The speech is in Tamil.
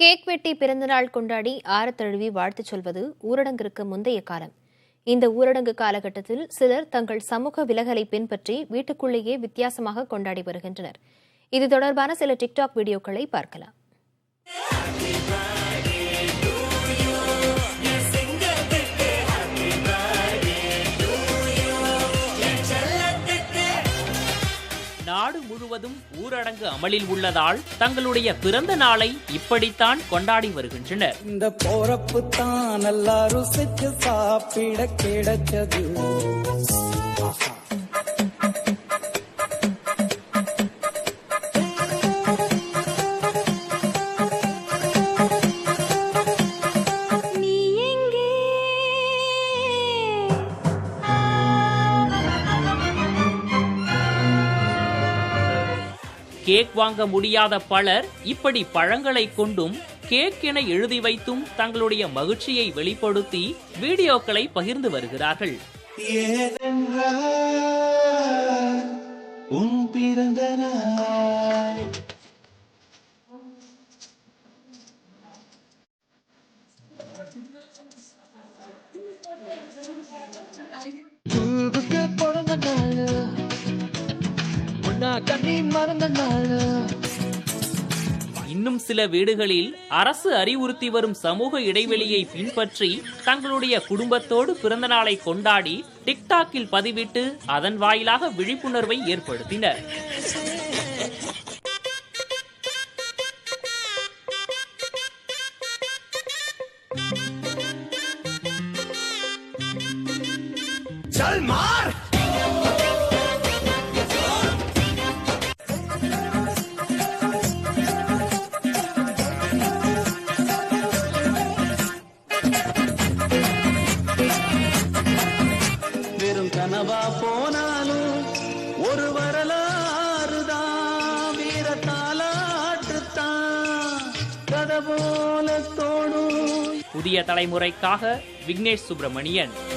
கேக் வெட்டி பிறந்தநாள் கொண்டாடி ஆற தழுவி வாழ்த்துச் சொல்வது ஊரடங்கிற்கு முந்தைய காலம். இந்த ஊரடங்கு காலகட்டத்தில் சிலர் தங்கள் சமூக விலகலை பின்பற்றி வீட்டுக்குள்ளேயே வித்தியாசமாக கொண்டாடி வருகின்றனர். இது தொடர்பான சில டிக்டாக் வீடியோக்களை பார்க்கலாம். நாடு முழுவதும் ஊரடங்கு அமலில் உள்ளதால் தங்களுடைய பிறந்த நாளை இப்படித்தான் கொண்டாடி வருகின்றனர். இந்த போறப்பு தான் நல்லா ருசிச்சு சாப்பிட கிடைச்சது. கேக் வாங்க முடியாத பலர் இப்படி பழங்களை கொண்டும் கேக் என எழுதி வைத்தும் தங்களுடைய மகிழ்ச்சியை வெளிப்படுத்தி வீடியோக்களை பகிர்ந்து வருகிறார்கள். உன் பிறந்த நாள். இன்னும் சில வீடுகளில் அரசு அறிவுறுத்தி வரும் சமூக இடைவெளியை பின்பற்றி தங்களுடைய குடும்பத்தோடு பிறந்த நாளை கொண்டாடி டிக்டாக்கில் பதிவிட்டு அதன் வாயிலாக விழிப்புணர்வை ஏற்படுத்தினர். चल கனவா போனாலும் ஒரு வரலாறுதான் தான். வீர கதை போல தோணும். புதிய தலைமுறைக்காக விக்னேஷ் சுப்பிரமணியன்.